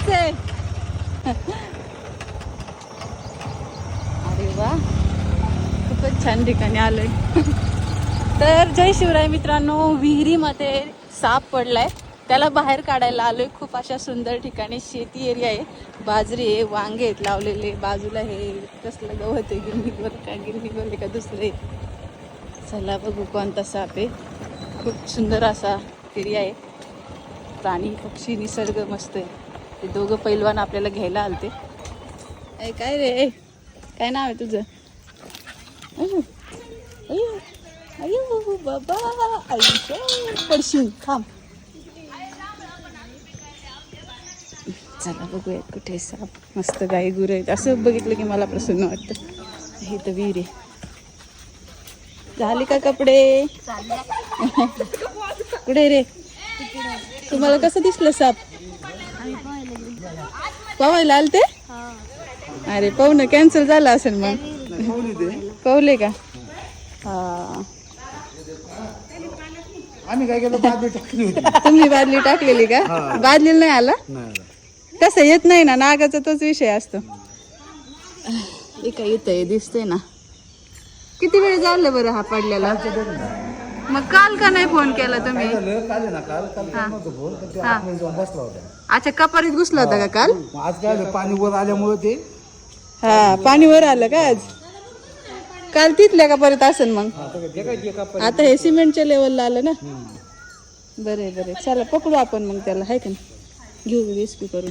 कुठे अरे वा. खूपच छान ठिकाणी आलोय. तर जय शिवराय मित्रांनो विहिरीमध्ये साप पडलाय. त्याला बाहेर काढायला आलोय. खूप अशा सुंदर ठिकाणी शेती एरिया आहे. बाजरी आहे वांगे आहेत लावलेले. बाजूला हे कसलं गवत आहे गिरणीवर का गिरणीवर आहे का दुसरे चला बघू कोणता साप आहे. खूप सुंदर असा एरिया आहे. प्राणी पक्षी निसर्ग मस्त आहे. ते दोघं पैलवान आपल्याला घ्यायला आलते. ए काय रे? ए, काय नाव आहे तुझं? अयो, अयो, अयो बाबा आयुष्य पडशील थांब. चला बघूयात कुठे साप मस्त गाई गुरं आहेत. असं बघितलं की मला प्रसन्न वाटतं. हे तर विहीर आहे. झाले का कपडे? कुठे रे? तुम्हाला कसं दिसलं साप? पवायला आलते? अरे पाहुणं कॅन्सल झालं असेल मग. पावले का? हा. आम्ही काय केलं? बादली टाकली तुम्ही बादली टाकलेली का? बादलीला नाही आला? नाही कसं येत नाही ना नागाचा तोच विषय असतो. काय येतंय दिसतंय ना. किती वेळ झालं बरं हा पडलेला? मग काल का नाही फोन केला तुम्ही? झालं? काल आहे ना काल काल केला नव्हता फोन पण ते आतमध्ये जाऊन बसला होता. अच्छा कपारीत घुसला होता का काल? मग आज काय झालं? पाणी वर आल्यामुळे ते हा पाणी वर आलं का आज? काल तिथल्या कपारीत असेल मग? ते काय जे का आता हे सिमेंटच्या लेवलला आलं ना? बरे बरे चला पकडू आपण मग त्याला हाय का नाही? घेऊ रेस्क्यू करून.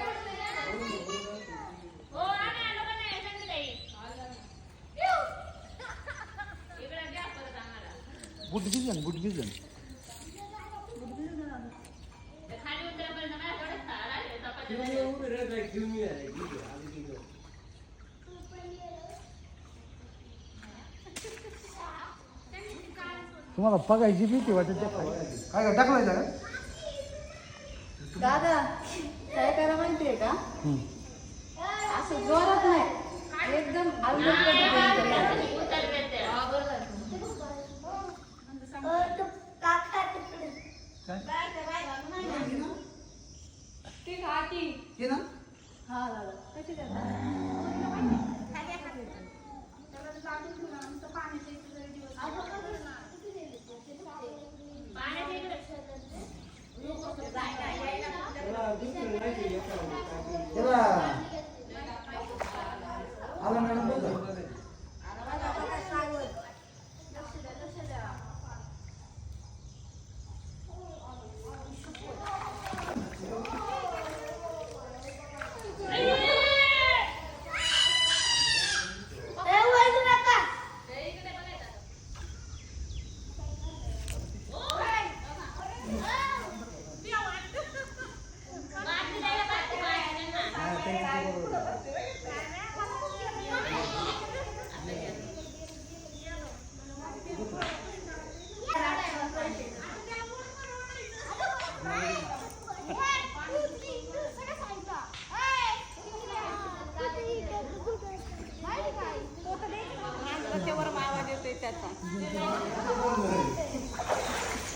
बुट भिजन बुट भिजन तुम्हाला बघायची भीती वाटत काय? काय टाकलायचा का? दादा काय करा माहितीये का? असं जोरात नाही. एकदम हे ना हा दादा कशी करता त्याला आला मॅडम बघा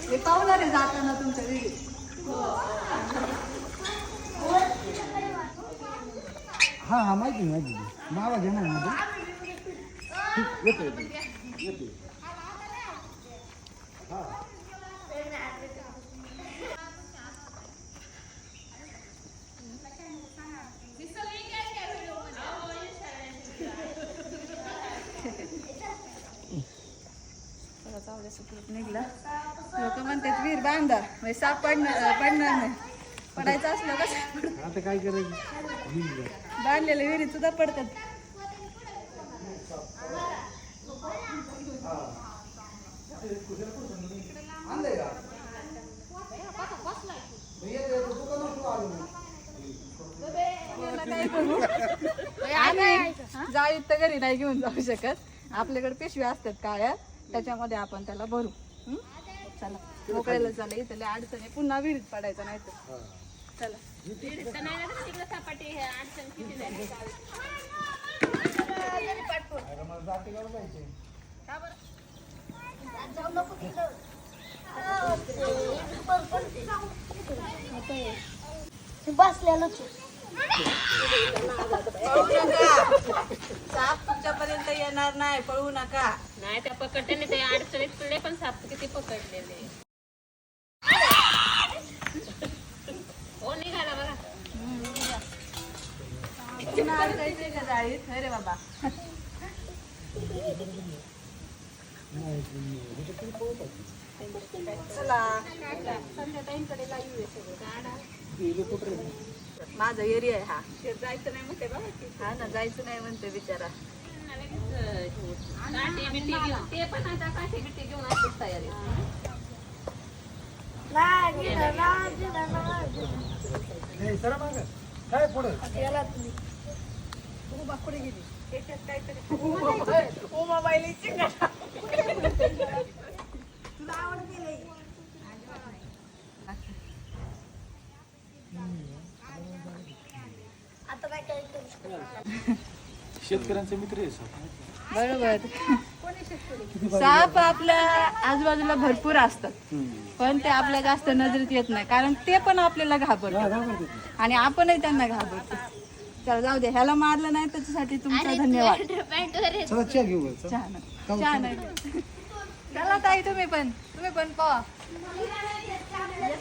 हे पावणार आहे जाताना तुमच्या घरी. हा हा माहिती आहे, माहिती आहे. घेणार आवाज येणार येतो येतो सांगितलं लोक म्हणतात विहीर बांधा. म्हणजे साप पडणार पडणार नाही. पडायचं असलं कसं आता काय करायचं? बांधलेल्या विहिरीत सुद्धा पडतात. जाळीत तर घरी नाही घेऊन जाऊ शकत. आपल्याकडे पिशव्या असतात काळ्या त्याच्यामध्ये आपण त्याला भरू. हं? चला. मोकळ्याला चला इथं लय अडचण आहे. पुन्हा विहिरीत पडायचं नाही तर. चला. बसलेलोच साप तुमच्यापर्यंत येणार नाही पळू नका. नाही त्या पकडल्याने ते अडचणीत पडले पण साप किती पकडलेले हो निघाला बघा. का जाळीत अरे बाबा. माझा एरिया आहे हा. जायचं नाही म्हणते बघा हा ना जायचं नाही म्हणते बिचारा. घेऊन. ते पण आता काठी घेऊन तयारी. नाही सर माग. काय पुढे? आता काय काय करू शकतो? शेतकऱ्यांचे मित्र आहे सर. बरोबर. साप आपल्या आजूबाजूला भरपूर असतात. पण ते आपल्या जास्त नजरेत येत नाही. कारण ते पण आपल्याला घाबरतात. आणि आपणही त्यांना घाबरतो. चला जाऊ दे. ह्याला मारलं नाही त्याच्यासाठी तुमचा धन्यवाद. चला चहा घेऊ बरं, चला. छान छान आहे चला. ताई तुम्ही पण. तुम्ही पण पहा. किती आली